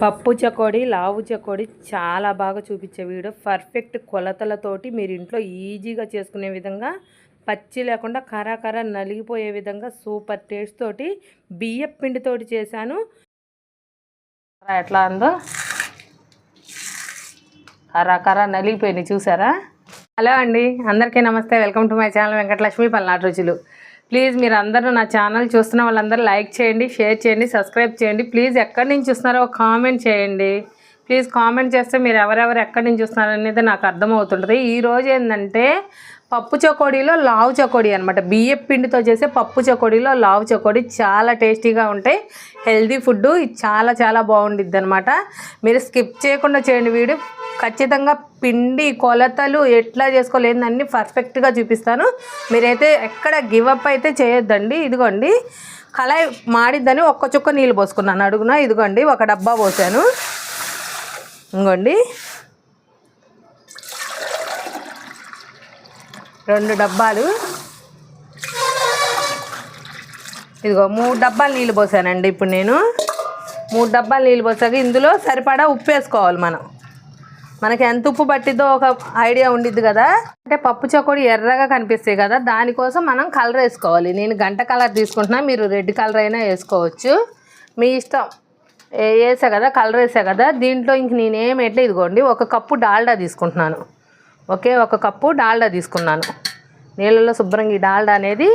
పప్పు చకోడి లావు చకోడి చాలా బాగా చూపించే వీడియో పర్ఫెక్ట్ కొలతలతోటి మీరు ఇంట్లో ఈజీగా చేసుకునే విధంగా పచ్చి లేకుండా కరాకర కర నలిగిపోయే విధంగా సూపర్ టేస్ట్ తోటి బియ్యం పిండితోటి చేశాను. ఎట్లా ఉందో కరాకర కర చూసారా? హలో అండి అందరికీ నమస్తే. Welcome to my channel Venkatalakshmi పల్నాటి రుచులు ప్లీజ్ మీరు అందరూ నా ఛానల్ చూస్తున్న వాళ్ళందరూ లైక్ చేయండి షేర్ చేయండి సబ్స్క్రైబ్ చేయండి. ప్లీజ్ ఎక్కడి నుంచి చూస్తున్నారో ఒక కామెంట్ చేయండి. ప్లీజ్ కామెంట్ చేస్తే మీరు ఎవరెవరు ఎక్కడి నుంచి చూస్తున్నారు అనేది నాకు అర్థమవుతుంటుంది. ఈ ఏంటంటే పప్పు చకోడీలో లావు చకోడీ అనమాట బియ్యం పిండితో చేసే పప్పు చకోడీలో లావు చకోడీ చాలా టేస్టీగా ఉంటాయి. హెల్దీ ఫుడ్ చాలా చాలా బాగుండిద్ది అనమాట మీరు స్కిప్ చేయకుండా చేయండి వీడియో. ఖచ్చితంగా పిండి కొలతలు ఎట్లా చేసుకోలేదు అన్ని పర్ఫెక్ట్గా చూపిస్తాను. మీరైతే ఎక్కడ గివప్ అయితే చేయొద్దండి. ఇదిగోండి. కళాయి మాడిద్దని ఒక్క చుక్క నీళ్ళు పోసుకున్నాను. అడుగున ఇదిగోండి ఒక డబ్బా పోసాను. ఇంకోండి. రెండు డబ్బాలు. ఇదిగో మూడు డబ్బాలు నీళ్ళు పోసానండి ఇప్పుడు నేను. మూడు డబ్బాలు నీళ్ళు పోసాక ఇందులో సరిపడా ఉప్పు వేసుకోవాలి మనం. మనకి ఎంత ఉప్పు పట్టిద్దో ఒక ఐడియా ఉండిద్ది కదా. అంటే పప్పు చకోడి ఎర్రగా కనిపిస్తాయి కదా దానికోసం మనం కలర్ వేసుకోవాలి. నేను గంట కలర్ తీసుకుంటున్నా మీరు రెడ్ కలర్ అయినా వేసుకోవచ్చు. మీ ఇష్టం. ఏ- వేసా కదా కలర్ వేసా కదా దీంట్లో ఇంక నేనేం ఎట్లా ఇదిగోండి ఒక కప్పు డాల్డా తీసుకుంటున్నాను. ఒకే ఒక కప్పు డాల్డా తీసుకున్నాను. నీళ్ళలో శుభ్రంగా ఈ డాల్డా అనేది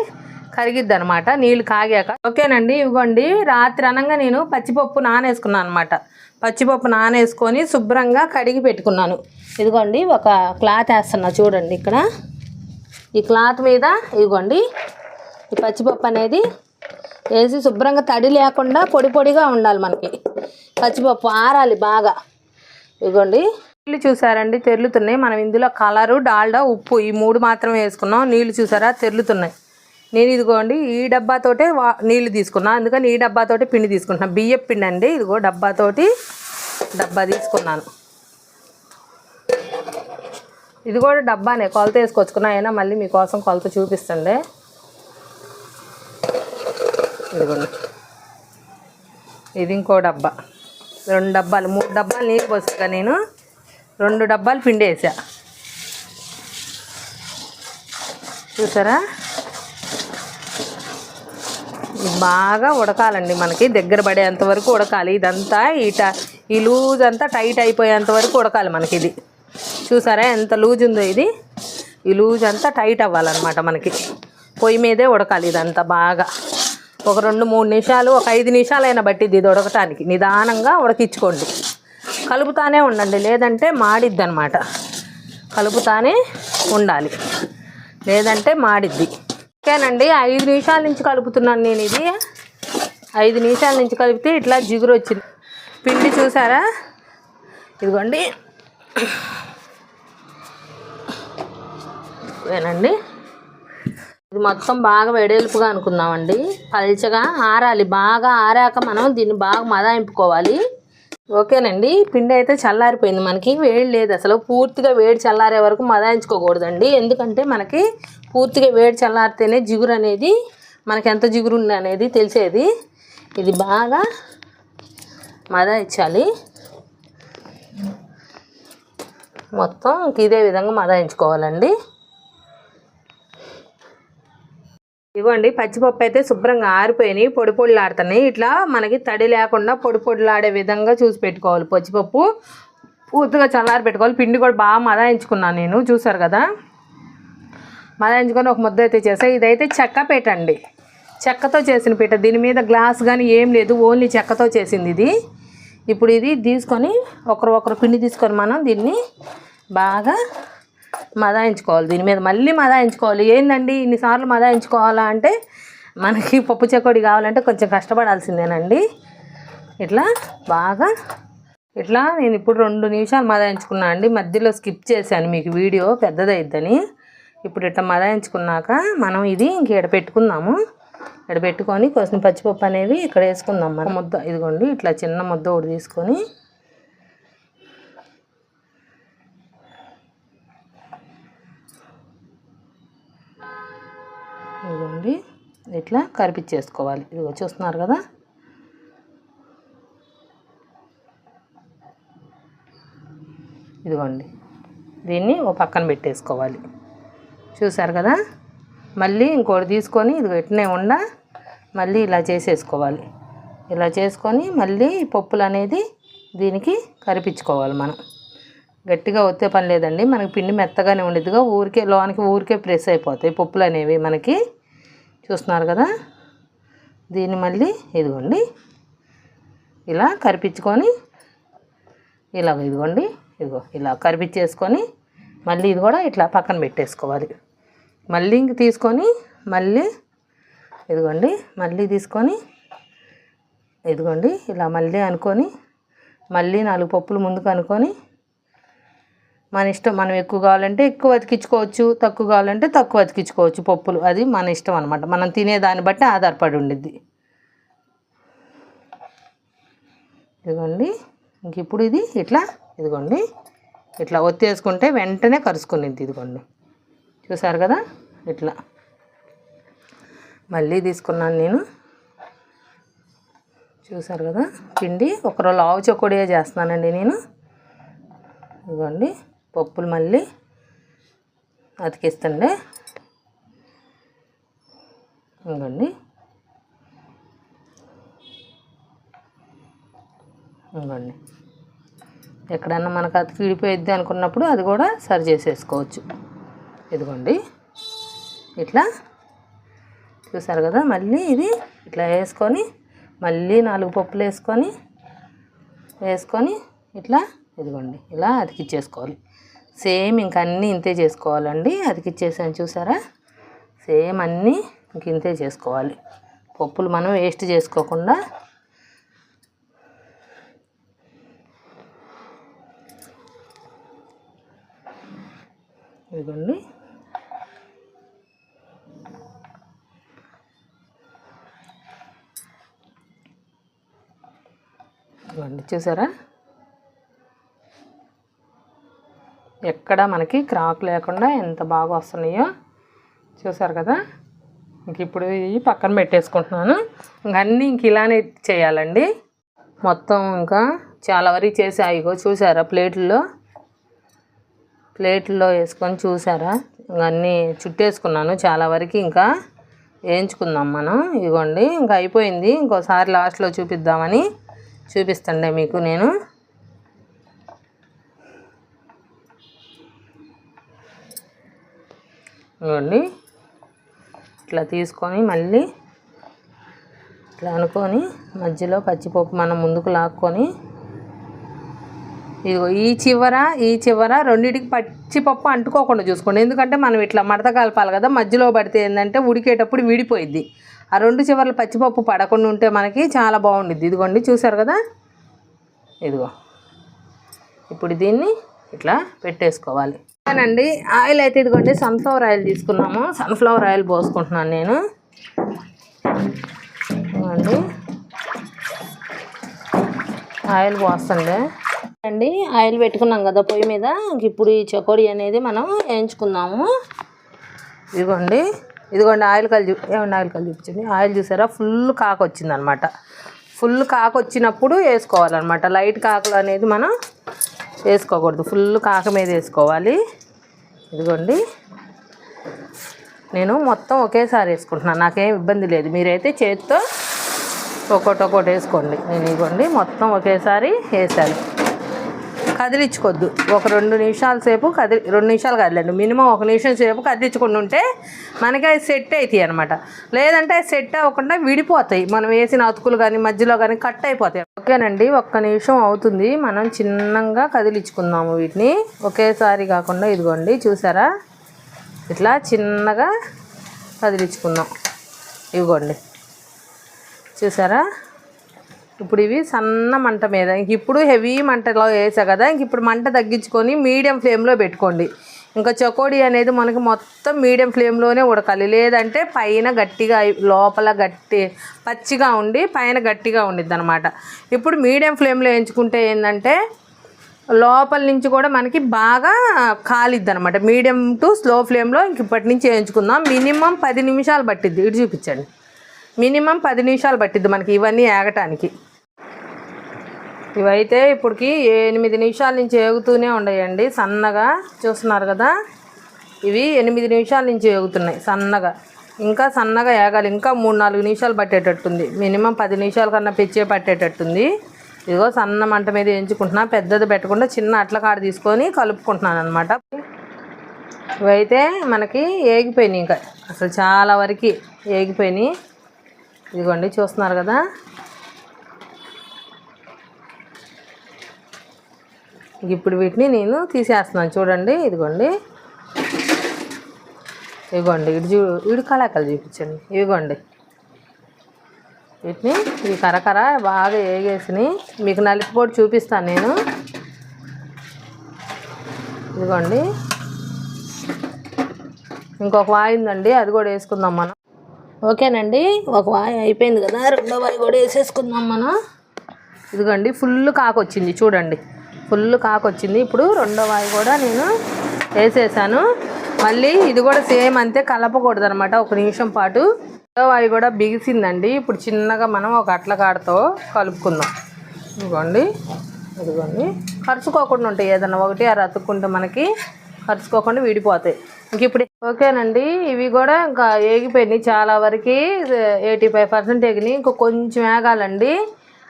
కరిగిద్ది అనమాట నీళ్ళు కాగాక ఓకేనండి ఇవ్వండి. రాత్రి అనగా నేను పచ్చిపప్పు నానేసుకున్నాను అనమాట పచ్చిపప్పు నానేసుకొని శుభ్రంగా కడిగి పెట్టుకున్నాను. ఇదిగోండి ఒక క్లాత్ వేస్తున్నా చూడండి ఇక్కడ. ఈ క్లాత్ మీద ఇదిగోండి ఈ పచ్చిపప్పు అనేది వేసి శుభ్రంగా తడి లేకుండా పొడి పొడిగా ఉండాలి మనకి. పచ్చిపప్పు ఆరాలి బాగా. ఇదిగోండి నీళ్ళు చూసారండి? తెరులుతున్నాయి. మనం ఇందులో కలరు డాల్డా ఉప్పు ఈ మూడు మాత్రమే వేసుకున్నాం. నీళ్ళు చూసారా? తెరులుతున్నాయి. నేను ఇదిగోండి ఈ డబ్బాతోటే వా నీళ్ళు తీసుకున్నాను అందుకని ఈ డబ్బాతోటి పిండి తీసుకుంటున్నాను బియ్యం పిండి అండి. ఇదిగో డబ్బాతోటి డబ్బా తీసుకున్నాను. ఇది కూడా డబ్బానే. కొలత వేసుకొచ్చుకున్నా. అయినా మళ్ళీ మీకోసం కొలత చూపిస్తుండే. ఇదిగోండి. ఇది ఇంకో డబ్బా. రెండు డబ్బాలు మూడు డబ్బాలు నీళ్ళు పోసాక నేను. రెండు డబ్బాలు పిండి వేసా. చూసారా? బాగా ఉడకాలండి మనకి దగ్గర పడేంత వరకు ఉడకాలి. ఇదంతా ఈ ఈ లూజ్ అంతా టైట్ అయిపోయేంత వరకు ఉడకాలి మనకి ఇది. చూసారా ఎంత లూజ్ ఉందో ఇది? ఈ లూజ్ అంతా టైట్ అవ్వాలన్నమాట మనకి. పొయ్యి మీదే ఉడకాలి ఇదంతా బాగా. ఒక రెండు మూడు నిమిషాలు ఒక ఐదు నిమిషాలైనా బట్టి ఇది ఉడకటానికి. నిదానంగా ఉడకించుకోండి. కలుపుతానే ఉండండి. లేదంటే మాడిద్ది అనమాట కలుపుతానే ఉండాలి. లేదంటే మాడిద్ది. ఓకేనండి. ఐదు నిమిషాల నుంచి కలుపుతున్నాను నేను ఇది. ఐదు నిమిషాల నుంచి కలిపితే ఇట్లా జిగురు వచ్చింది పిండి చూసారా? ఇదిగోండి. ఏనండి ఇది మొత్తం బాగా వెడల్పుగా అనుకుందామండి. పల్చగా ఆరాలి. బాగా ఆరాక మనం దీన్ని బాగా మదాయింపుకోవాలి. ఓకేనండి. పిండి అయితే చల్లారిపోయింది మనకి. వేడి లేదు అసలు. పూర్తిగా వేడి చల్లారే వరకు మదాయించుకోకూడదండి. ఎందుకంటే మనకి పూర్తిగా వేడి చల్లారితేనే జిగురు అనేది మనకి ఎంత జిగురు ఉంది అనేది తెలిసేది. ఇది బాగా మదాయించాలి. మొత్తం ఇదే విధంగా మదాయించుకోవాలండి. ఇవ్వండి. పచ్చిపప్పు అయితే శుభ్రంగా ఆరిపోయినాయి. పొడి పొడిలాడుతున్నాయి. ఇట్లా మనకి తడి లేకుండా పొడి పొడిలాడే విధంగా చూసి పెట్టుకోవాలి పచ్చిపప్పు. పూర్తిగా చల్లారి పెట్టుకోవాలి. పిండి కూడా బాగా మదాయించుకున్నాను నేను. చూసారు కదా? మదాయించుకొని ఒక ముద్ద అయితే చేసా. ఇదైతే చెక్క పెట్టండి అండి. చెక్కతో చేసిన పీట. దీని మీద గ్లాస్ కానీ ఏం లేదు. ఓన్లీ చెక్కతో చేసింది ఇది. ఇప్పుడు ఇది తీసుకొని ఒకరు ఒకరు పిండి తీసుకొని మనం దీన్ని బాగా మదాయించుకోవాలి. దీని మీద మళ్ళీ మదాయించుకోవాలి. ఏందండి? ఇన్నిసార్లు మదాయించుకోవాలా అంటే మనకి పప్పు చెకోడి కావాలంటే కొంచెం కష్టపడాల్సిందేనండి. ఇట్లా బాగా ఇట్లా నేను ఇప్పుడు రెండు నిమిషాలు మదాయించుకున్నా అండి. మధ్యలో స్కిప్ చేశాను మీకు వీడియో పెద్దదైద్దని. ఇప్పుడు ఇట్లా మదాయించుకున్నాక మనం ఇది ఇంక ఎడ పెట్టుకుందాము. ఎడ పెట్టుకొని కొంచెం పచ్చిపప్పు అనేవి ఇక్కడ వేసుకుందాం మనం. ముద్ద ఇదిగోండి ఇట్లా చిన్న ముద్ద ఒకటి తీసుకొని ఇదిగోండి. ఇట్లా కరిపించేసుకోవాలి. ఇదిగో చూస్తున్నారు కదా? ఇదిగోండి. దీన్ని ఓ పక్కన పెట్టేసుకోవాలి. చూసారు కదా? మళ్ళీ ఇంకోటి తీసుకొని ఇది వెంటనే ఉండ మళ్ళీ ఇలా చేసేసుకోవాలి. ఇలా చేసుకొని మళ్ళీ పప్పులు అనేది దీనికి కరిపించుకోవాలి మనం. గట్టిగా ఒత్తే పని లేదండి. మనకి పిండి మెత్తగానే ఉండేదిగా. ఊరికే లోనికి ఊరికే ప్రెస్ అయిపోతాయి పప్పులు అనేవి మనకి. చూస్తున్నారు కదా? దీన్ని మళ్ళీ ఇదిగోండి. ఇలా కరిపించుకొని ఇలాగ ఇదిగోండి ఇదిగో ఇలా కరిపించేసుకొని మళ్ళీ ఇది కూడా ఇట్లా పక్కన పెట్టేసుకోవాలి. మళ్ళీ ఇంక తీసుకొని మళ్ళీ ఇదిగోండి మళ్ళీ తీసుకొని ఇదిగోండి ఇలా మళ్ళీ అనుకొని మళ్ళీ నాలుగు పప్పులు ముందుకు అనుకొని మన ఇష్టం మనం ఎక్కువ కావాలంటే ఎక్కువ అతికించుకోవచ్చు తక్కువ కావాలంటే తక్కువ అతికించుకోవచ్చు పప్పులు. అది మన ఇష్టం అనమాట మనం తినేదాన్ని బట్టి ఆధారపడి ఉండిద్ది. ఇదిగోండి. ఇంక ఇప్పుడు ఇది ఇట్లా ఇదిగోండి. ఇట్లా ఒత్తేసుకుంటే వెంటనే కరుసుకునిద్ది ఇదిగోండి. చూసారు కదా? ఇట్లా. మళ్ళీ తీసుకున్నాను నేను. చూసారు కదా? పిండి. ఒకరోజు ఆవు చొక్కడియే చేస్తున్నానండి నేను. ఇదిగోండి. పప్పులు మళ్ళీ అతికిస్తుండే. ఇదిగోండి ఇదిగోండి ఎక్కడన్నా మనకు అతికి విడిపోయిద్ది అనుకున్నప్పుడు అది కూడా సరి చేసేసుకోవచ్చు. ఇదిగోండి. ఇట్లా చూసారు కదా మళ్ళీ ఇది ఇట్లా వేసుకొని మళ్ళీ నాలుగు పప్పులు వేసుకొని వేసుకొని ఇట్లా ఇదిగోండి ఇలా అతికిచ్చేసుకోవాలి. సేమ్ ఇంక అన్నీ ఇంతే చేసుకోవాలండి. అతికిచ్చేసాను చూసారా? సేమ్ అన్నీ ఇంక ఇంతే చేసుకోవాలి. పప్పులు మనం వేస్ట్ చేసుకోకుండా ఇదిగోండి. ఇదిగోండి చూసారా? ఎక్కడ మనకి క్రాక్ లేకుండా ఎంత బాగా వస్తున్నాయో చూసారు కదా? ఇంక ఇప్పుడు ఇవి పక్కన పెట్టేసుకుంటున్నాను. ఇంక అన్నీ ఇంక ఇలానే చేయాలండి. మొత్తం ఇంకా చాలా వరకు చేసి ఇగో చూసారా ప్లేట్లో? ప్లేట్లో వేసుకొని చూసారా? ఇంక అన్నీ చుట్టేసుకున్నాను. చాలా వరకు ఇంకా వేయించుకుందాం మనం. ఇదిగోండి ఇంకా అయిపోయింది. ఇంకోసారి లాస్ట్లో చూపిద్దామని చూపిస్తుండే మీకు నేను. ఇదిగోండి. ఇట్లా తీసుకొని మళ్ళీ ఇట్లా అనుకొని మధ్యలో పచ్చిపప్పు మనం ముందుకు లాక్కొని ఇదిగో ఈ చివర ఈ చివర రెండింటికి పచ్చిపప్పు అంటుకోకుండా చూసుకోండి. ఎందుకంటే మనం ఇట్లా మడత కలపాలి కదా మధ్యలో పడితే ఏంటంటే ఉడికేటప్పుడు విడిపోయిద్ది. ఆ రెండు చివర్లు పచ్చిపప్పు పడకుండా ఉంటే మనకి చాలా బాగుండిద్ది. ఇదిగోండి చూసారు కదా? ఇదిగో. ఇప్పుడు దీన్ని ఇట్లా పెట్టేసుకోవాలి. అండి ఆయిల్ అయితే ఇదిగోండి సన్ఫ్లవర్ ఆయిల్ తీసుకున్నాము. సన్ఫ్లవర్ ఆయిల్ పోసుకుంటున్నాను నేను. అండి ఆయిల్ పోస్తుండే. అండి ఆయిల్ పెట్టుకున్నాం కదా పొయ్యి మీద. ఇప్పుడు ఈ చకోడీ అనేది మనం వేయించుకుందాము. ఇదిగోండి. ఇదిగోండి ఆయిల్ కలు చూ ఏమండి ఆయిల్ కలు చూపించండి? ఆయిల్ చూసారా? ఫుల్ కాకు వచ్చిందనమాట. ఫుల్ కాకు వచ్చినప్పుడు వేసుకోవాలన్నమాట లైట్ కాకులు అనేది మనం వేసుకోకూడదు. ఫుల్ కాక మీద వేసుకోవాలి. ఇదిగోండి. నేను మొత్తం ఒకేసారి వేసుకుంటున్నాను. నాకేం ఇబ్బంది లేదు. మీరైతే చేతితో ఒక్కొక్కటి ఒక్కొక్కటి వేసుకోండి. నేను ఇదిగోండి మొత్తం ఒకేసారి వేసాను. కదిలించుకోవద్దు ఒక రెండు నిమిషాల సేపు కదిలి రెండు నిమిషాలు కదలండి. మినిమం ఒక నిమిషం సేపు కదిలించుకుంటూ ఉంటే మనకి అవి సెట్ అవుతాయి అనమాట లేదంటే అవి సెట్ అవ్వకుండా విడిపోతాయి. మనం వేసిన అతుకులు కానీ మధ్యలో కానీ కట్ అయిపోతాయి. ఓకేనండి ఒక్క నిమిషం అవుతుంది. మనం చిన్నగా కదిలించుకుందాము వీటిని. ఒకేసారి కాకుండా ఇదిగోండి చూసారా? ఇట్లా చిన్నగా కదిలించుకుందాం. ఇదిగోండి చూసారా? ఇప్పుడు ఇవి సన్న మంట మీద. ఇంక ఇప్పుడు హెవీ మంటలో వేసా కదా ఇంక ఇప్పుడు మంట తగ్గించుకొని మీడియం ఫ్లేమ్లో పెట్టుకోండి. ఇంకా చకోడీ అనేది మనకి మొత్తం మీడియం ఫ్లేమ్లోనే ఉడకాలి. లేదంటే పైన గట్టిగా లోపల గట్టి పచ్చిగా ఉండి పైన గట్టిగా ఉండిద్ది అనమాట ఇప్పుడు మీడియం ఫ్లేమ్లో ఎంచుకుంటే ఏంటంటే లోపల నుంచి కూడా మనకి బాగా కాలిద్ది అనమాట మీడియం టు స్లో ఫ్లేమ్లో ఇంక ఇప్పటి నుంచి వేయించుకుందాం మినిమం పది నిమిషాలు పట్టిద్ది. ఇటు చూపించండి. మినిమం పది నిమిషాలు పట్టిద్ది మనకి ఇవన్నీ ఏగటానికి ఇవైతే ఇప్పటికి ఎనిమిది నిమిషాల నుంచి ఏగుతూనే ఉన్నాయండి సన్నగా చూస్తున్నారు కదా? ఇవి ఎనిమిది నిమిషాల నుంచి ఏగుతున్నాయి సన్నగా. ఇంకా సన్నగా ఏగాలి. ఇంకా మూడు నాలుగు నిమిషాలు పట్టేటట్టుంది. మినిమం పది నిమిషాల కన్నా పెచ్చే పట్టేటట్టుంది. ఇదిగో సన్న మంట మీద ఎంచుకుంటున్నా. పెద్దది పెట్టకుండా చిన్న అట్ల కాడ తీసుకొని కలుపుకుంటున్నాను అనమాట ఇవైతే మనకి ఏగిపోయినాయి ఇంకా. అసలు చాలా వరకు ఏగిపోయినాయి. ఇదిగోండి చూస్తున్నారు కదా? ఇప్పుడు వీటిని నేను తీసేస్తున్నాను. చూడండి ఇదిగోండి. ఇదిగోండి ఇటు చూ ఇటు కళాకలు చూపించండి. ఇదిగోండి వీటిని ఇవి కరకర బాగా వేగేసినాయి మీకు నలిపిపోటు చూపిస్తాను నేను. ఇదిగోండి. ఇంకొక వాయి ఉందండి అది కూడా వేసుకుందాం మనం. ఓకేనండి ఒక వాయి అయిపోయింది కదా రెండో వాయి కూడా వేసేసుకుందాం మనం. ఇదిగోండి ఫుల్ కాకొచ్చింది చూడండి. ఫుల్ కాకొచ్చింది. ఇప్పుడు రెండో వాయి కూడా నేను వేసేసాను. మళ్ళీ ఇది కూడా సేమ్ అంతే కలపకూడదు అనమాట ఒక నిమిషం పాటు. రెండో వాయి కూడా బిగిసిందండి. ఇప్పుడు చిన్నగా మనం ఒక అట్ల కాడతో కలుపుకుందాం. ఇదిగోండి. ఇదిగోండి. ఖర్చుకోకుండా ఉంటాయి ఏదన్నా ఒకటి అర అతుక్కుంటే మనకి ఖర్చుకోకుండా విడిపోతాయి. ఇంక ఇప్పుడు ఓకేనండి. ఇవి కూడా ఇంకా ఏగిపోయినాయి. చాలా వరకు ఎయిటీ ఫైవ్ పర్సెంట్ ఎగినాయి ఇంకో కొంచెం వేగాలండి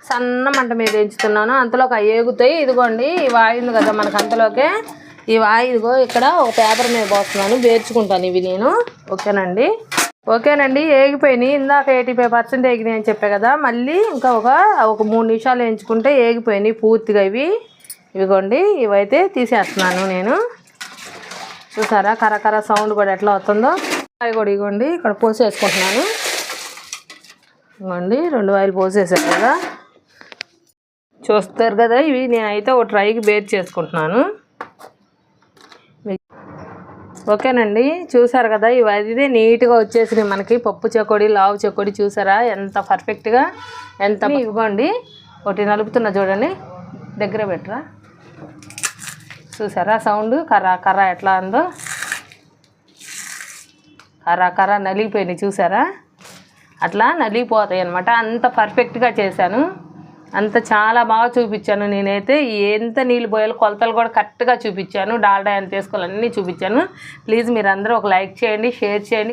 సన్న మంట మీద ఎంచుతున్నాను. అంతలోకి అవి ఏగుతాయి ఇదిగోండి ఇవి వాయింది కదా మనకు అంతలోకే. ఈ వాయి ఇదిగో ఇక్కడ ఒక పేపర్ మీద పోస్తున్నాను. వేర్చుకుంటాను ఇవి నేను. ఓకేనండి? ఓకేనండి ఏగిపోయినాయి. ఇందాక ఎయిటీ ఫైవ్ పర్సెంట్ ఏగినాయి అని చెప్పే కదా. మళ్ళీ ఇంకా ఒక ఒక మూడు నిమిషాలు వేయించుకుంటే ఏగిపోయినాయి పూర్తిగా ఇవి. ఇవిగోండి ఇవైతే తీసేస్తున్నాను నేను. చూసారా? కరకర సౌండ్ కూడా ఎట్లా వస్తుందో. అవి కూడా ఇగోండి ఇక్కడ పోసేసుకుంటున్నాను. ఇవ్వండి రెండు వాయిలు పోసేసాను కదా. చూస్తారు కదా ఇవి నేనైతే ఒక ట్రైకి బేర్ చేసుకుంటున్నాను. ఓకేనండి చూసారు కదా ఇవి అదిదే నీట్గా వచ్చేసినాయి మనకి. పప్పు చెకోడి లావు చెకోడి చూసారా? ఎంత పర్ఫెక్ట్గా ఎంత ఇవ్వండి. ఒకటి నలుపుతున్నా చూడండి దగ్గర పెట్టరా? చూసారా సౌండ్? కర్ర కర్ర ఎట్లా ఉందో? కర్ర కర్ర నలిగిపోయినాయి చూసారా? అట్లా నలిగిపోతాయి అనమాట అంత పర్ఫెక్ట్గా చేశాను. అంత చాలా బాగా చూపించాను నేనైతే. ఎంత నీళ్ళు పోయాలో కొలతలు కూడా కరెక్ట్గా చూపించాను. డాల్డా ఎంత వేసుకోవాలి అన్నీ చూపించాను. ప్లీజ్ మీరు ఒక లైక్ చేయండి షేర్ చేయండి.